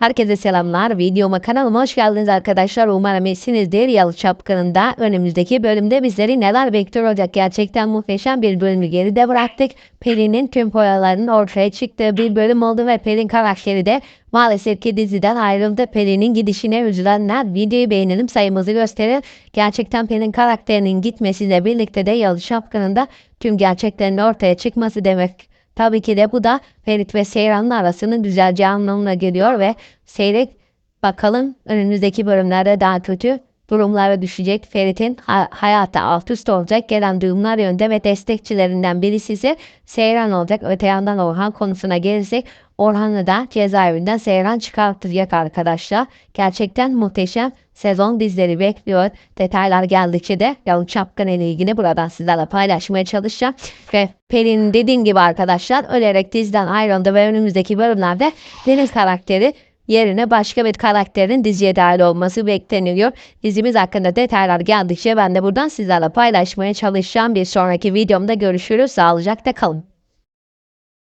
Herkese selamlar. Videoma kanalıma hoş geldiniz arkadaşlar. Umarım iyisinizdir. Yalı Çapkını'nda önümüzdeki bölümde bizleri neler bekliyor olacak. Gerçekten muhteşem bir bölümü geride bıraktık. Pelin'in tüm boyalarının ortaya çıktığı bir bölüm oldu ve Pelin karakteri de maalesef ki diziden ayrıldı. Pelin'in gidişine üzülenler videoyu beğenelim sayımızı gösterir. Gerçekten Pelin karakterinin gitmesiyle birlikte de Yalı Çapkını'nda tüm gerçeklerin ortaya çıkması demek Tabii ki de bu da Ferit ve Seyran'ın arasının düzeleceği anlamına geliyor ve Seyrek bakalım önümüzdeki bölümlerde daha kötü durumlara düşecek. Ferit'in ha- hayatı alt üst olacak. Gelen durumlar yönde ve destekçilerinden birisi ise Seyran olacak. Öte yandan Orhan konusuna gelirsek Orhan'ı da cezaevinden Seyran çıkartacak arkadaşlar. Gerçekten muhteşem sezon dizileri bekliyor. Detaylar geldikçe de Yalın Çapkın ile ilgili buradan sizlerle paylaşmaya çalışacağım. Ve Pelin dediğim gibi arkadaşlar ölerek diziden ayrıldı ve önümüzdeki bölümlerde Deniz karakteri yerine başka bir karakterin diziye dahil olması bekleniyor. Dizimiz hakkında detaylar geldikçe ben de buradan sizlerle paylaşmaya çalışacağım. Bir sonraki videomda görüşürüz. Sağlıcakla kalın.